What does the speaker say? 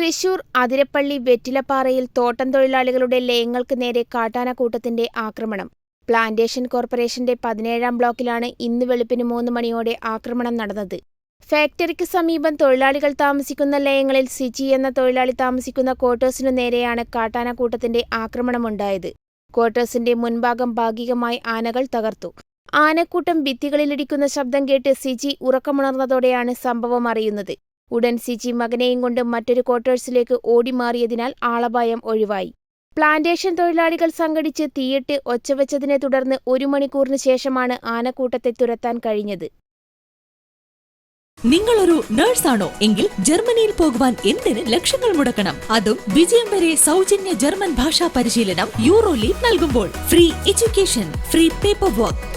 തൃശൂർ അതിരപ്പള്ളി വെറ്റിലപ്പാറയിൽ തോട്ടം തൊഴിലാളികളുടെ ലയങ്ങൾക്ക് നേരെ കാട്ടാനക്കൂട്ടത്തിന്റെ ആക്രമണം. പ്ലാന്റേഷൻ കോർപ്പറേഷന്റെ പതിനേഴാം ബ്ലോക്കിലാണ് ഇന്ന് വെളുപ്പിന് മൂന്ന് മണിയോടെ ആക്രമണം നടന്നത്. ഫാക്ടറിക്ക് സമീപം തൊഴിലാളികൾ താമസിക്കുന്ന ലയങ്ങളിൽ സിജി എന്ന തൊഴിലാളി താമസിക്കുന്ന ക്വാർട്ടേഴ്സിനു നേരെയാണ് കാട്ടാനക്കൂട്ടത്തിന്റെ ആക്രമണമുണ്ടായത്. ക്വാർട്ടേഴ്സിന്റെ മുൻഭാഗം ഭാഗികമായി ആനകൾ തകർത്തു. ആനക്കൂട്ടം ഭിത്തികളിലിടിക്കുന്ന ശബ്ദം കേട്ട് സിജി ഉറക്കമുണർന്നതോടെയാണ് സംഭവം അറിയുന്നത്. ഉടൻ സിജി മകനെയും കൊണ്ട് മറ്റൊരു ക്വാർട്ടേഴ്സിലേക്ക് ഓടിമാറിയതിനാൽ ആളപായം ഒഴിവായി. പ്ലാന്റേഷൻ തൊഴിലാളികൾ സംഘടിച്ച് തീയിട്ട് ഒച്ചവെച്ചതിനെ തുടർന്ന് ഒരു മണിക്കൂറിന് ശേഷമാണ് ആനക്കൂട്ടത്തെ തുരത്താൻ കഴിഞ്ഞത്. നിങ്ങളൊരു നേഴ്സാണോ എങ്കിൽ ജർമ്മനിയിൽ പോകുവാൻ എന്തിന് ലക്ഷങ്ങൾ മുടക്കണം? അതും വിജയം വരെ സൗജന്യ ജർമ്മൻ ഭാഷാ പരിശീലനം യൂറോ നൽകുമ്പോൾ. Free education free paper work